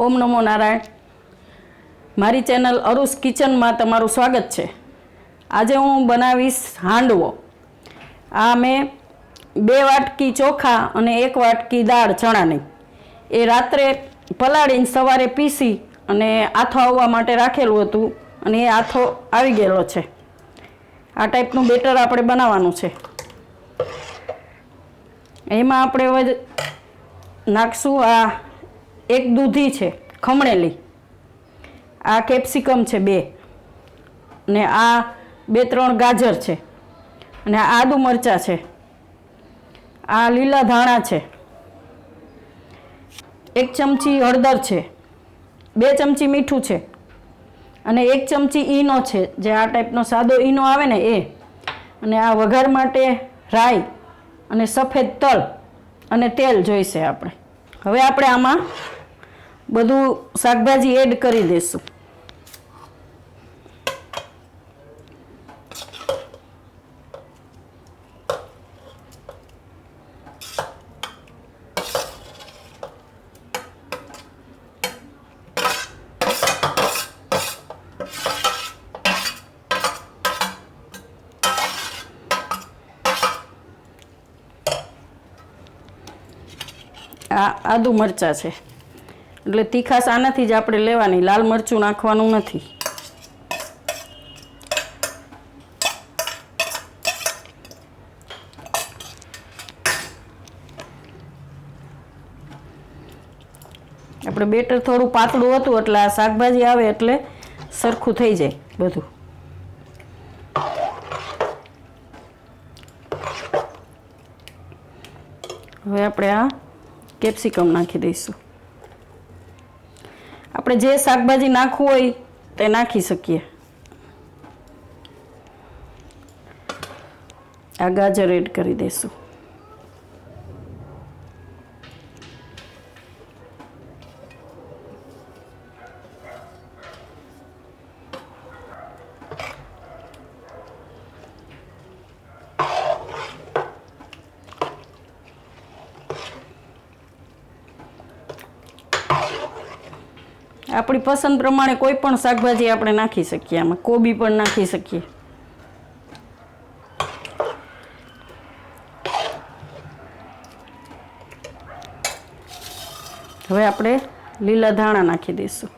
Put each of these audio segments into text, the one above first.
ઓમ નમો નારાયણ. મારી ચેનલ અરુસ કિચનમાં તમારું સ્વાગત છે. આજે હું બનાવીશ હાંડવો. આ મેં બે વાટકી ચોખા અને એક વાટકી દાળ ચણાની. એ રાત્રે પલાળીને સવારે પીસી અને આથો આવવા માટે રાખેલું હતું અને એ આથો આવી ગયેલો છે. આ ટાઈપનું બેટર આપણે બનાવવાનું છે. એમાં આપણે નાખશું આ એક દૂધી છે, ખમણેલી. આ કેપ્સિકમ છે બે. ને આ બે ત્રણ ગાજર છે. અને આ આદુ મરચાં છે. આ લીલા ધાણા છે. એક ચમચી હળદર છે. બે ચમચી મીઠું છે. અને એક ચમચી ઈનો છે, જે આ ટાઈપનો સાદો ઈનો આવે ને એ. અને આ વઘાર માટે રાઈ અને સફેદ તલ અને તેલ જોઈશે આપણે. હવે આપણે આમાં બધું શાકભાજી એડ કરી દઈશું આ આદુ મરચાં છે. એટલે તીખાશ આનાથી જ આપણે લેવાની, લાલ મરચું નાખવાનું નથી. આપણે બેટર થોડું પાતળું હતું એટલે આ શાકભાજી આવે એટલે સરખું થઈ જાય બધું. હવે આપણે આ કેપ્સિકમ નાખી દઈશું. આપણે જે શાકભાજી નાખવું હોય તે નાખી શકીએ. આ ગાજર એડ કરી દઈશું. આપણી પસંદ પ્રમાણે કોઈ પણ શાકભાજી આપણે નાખી શકીએ, આમાં કોબી પણ નાખી શકીએ. હવે આપણે લીલા ધાણા નાખી દઈશું.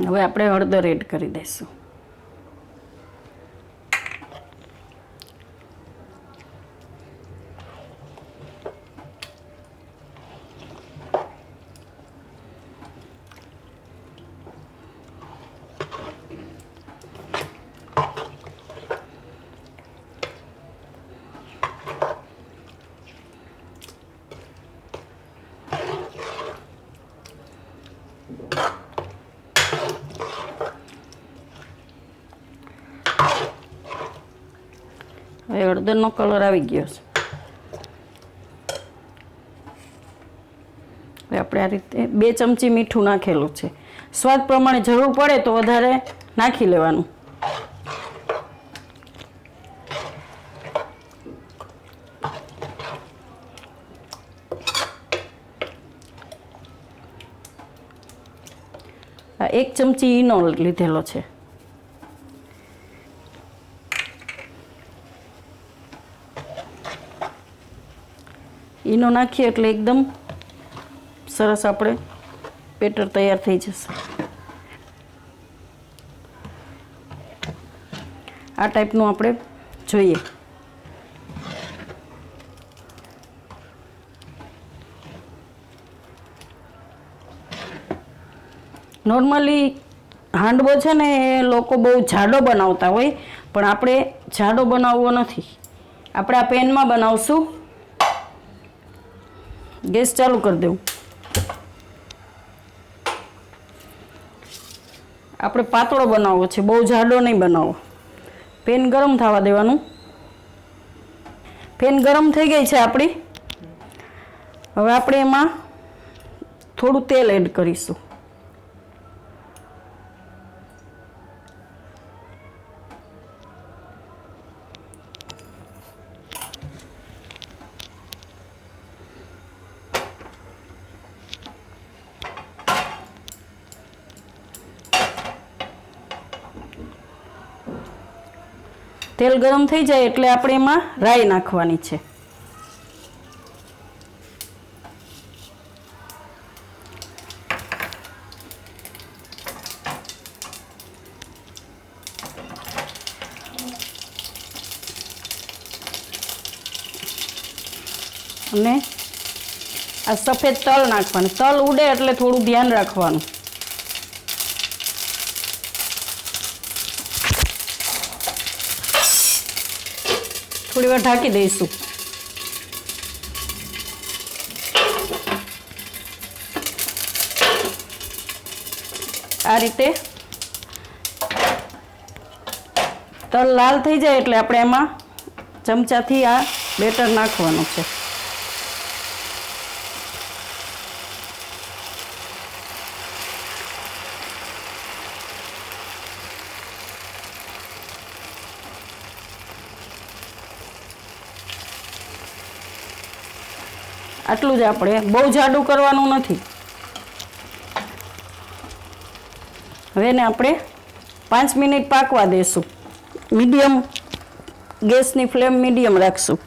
હવે આપણે હળદર એડ કરી દઈશું. હવે હળદરનો કલર આવી ગયો છે. હવે આપણે આ રીતે બે ચમચી મીઠું નાખેલું છે. સ્વાદ પ્રમાણે જરૂર પડે તો વધારે નાખી લેવાનું. એક ચમચી ઈનો લીધેલો છે. ઈનો નાખીએ એટલે એકદમ સરસ આપણે બેટર તૈયાર થઈ જશે. આ ટાઈપનું આપણે જોઈએ. નોર્મલી હાંડવો છે ને એ લોકો બહુ જાડો બનાવતા હોય, પણ આપણે જાડો બનાવવો નથી. આપણે આ પેનમાં બનાવશું. ગેસ ચાલુ કરી દેવું. આપણે પાતળો બનાવવો છે, બહુ જાડો નહીં બનાવવો પેન ગરમ થવા દેવાનું. પેન ગરમ થઈ ગઈ છે આપણી. હવે આપણે એમાં થોડું તેલ એડ કરીશું. તેલ ગરમ થઈ જાય એટલે આપણે એમાં રાઈ નાખવાની છે. અને આ સફેદ તલ નાખવાનું. તલ ઉડે એટલે થોડું ધ્યાન રાખવાનું. થોડી વાર ઢાંકી દઈશું. આ રીતે તલ લાલ થઈ જાય એટલે આપણે એમાં ચમચાથી આ બેટર નાખવાનું છે. આટલું જ આપણે. બહુ જાડું કરવાનું નથી. હવે એને આપણે પાંચ મિનિટ પાકવા દઈશું મીડિયમ ગેસની ફ્લેમ મીડિયમ રાખશું.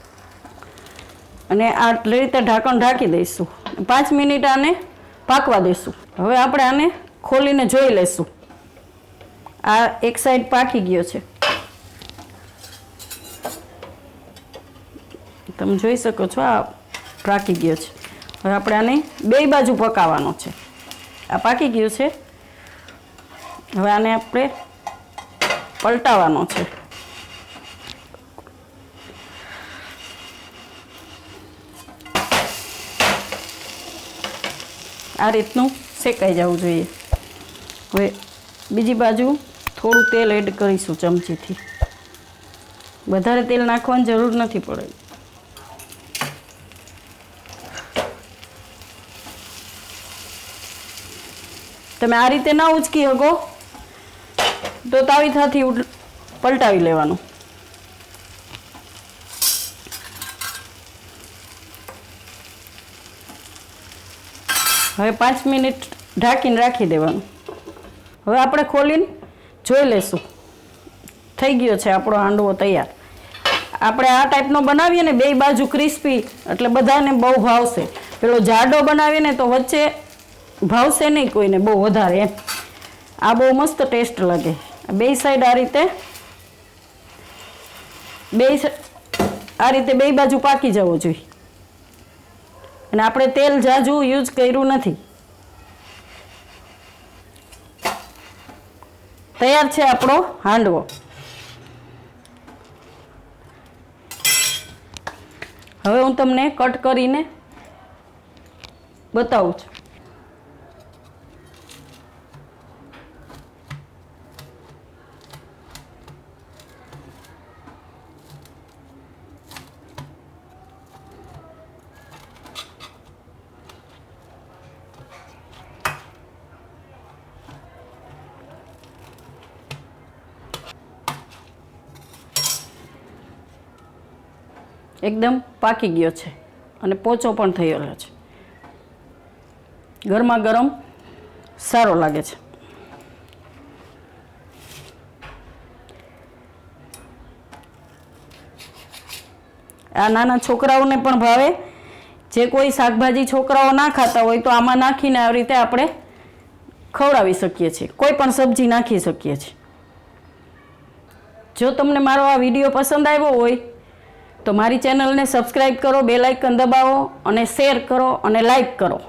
અને આ રીતે ઢાંકણ ઢાંકી દઈશું. પાંચ મિનિટ આને પાકવા દઈશું હવે આપણે આને ખોલીને જોઈ લઈશું આ એક સાઈડ પાકી ગયો છે. તમે જોઈ શકો છો આ પાકી ગયો છે. હવે આપણે આને બે બાજુ પકાવવાનો છે. આ પાકી ગયું છે. હવે આને આપણે પલટાવવાનો છે. આ રીતનું શેકાઈ જવું જોઈએ. હવે બીજી બાજુ થોડું તેલ એડ કરીશું ચમચીથી. વધારે તેલ નાખવાની જરૂર નથી પડે તમે આ રીતે ના ઉચકી શકો. તો તાવીથાથી પલટાવી લેવાનું. હવે પાંચ મિનિટ ઢાંકીને રાખી દેવાનું. હવે આપણે ખોલીને જોઈ લેશું. થઈ ગયો છે આપણો હાંડવો તૈયાર. આપણે આ ટાઈપનો બનાવીએ ને બે બાજુ ક્રિસ્પી, એટલે બધાને બહુ ભાવશે. પેલો જાડો બનાવીએ ને તો વચ્ચે ભાવશે નહીં કોઈને, બહુ વધારે એમ. આ બહુ મસ્ત ટેસ્ટ લાગે. બે સાઈડ આ રીતે, બે આ રીતે બે બાજુ પાકી જવો જોઈએ. અને આપણે તેલ જાજુ યુઝ કર્યું નથી. તૈયાર છે આપણો હાંડવો. હવે હું તમને કટ કરીને બતાવું છું. એકદમ પાકી ગયો છે અને પોચો પણ થયેલો છે. ગરમા ગરમ સારો લાગે છે. આ નાના છોકરાઓને પણ ભાવે. જે કોઈ શાકભાજી છોકરાઓ ના ખાતા હોય તો આમાં નાખીને આવી રીતે આપણે ખવડાવી શકીએ છીએ. કોઈ પણ સબ્જી નાખી શકીએ છીએ. જો તમને મારો આ વીડિયો પસંદ આવ્યો હોય તો મારી ચેનલને સબસ્ક્રાઈબ કરો બેલ આઇકન દબાવો અને શેર કરો અને લાઇક કરો.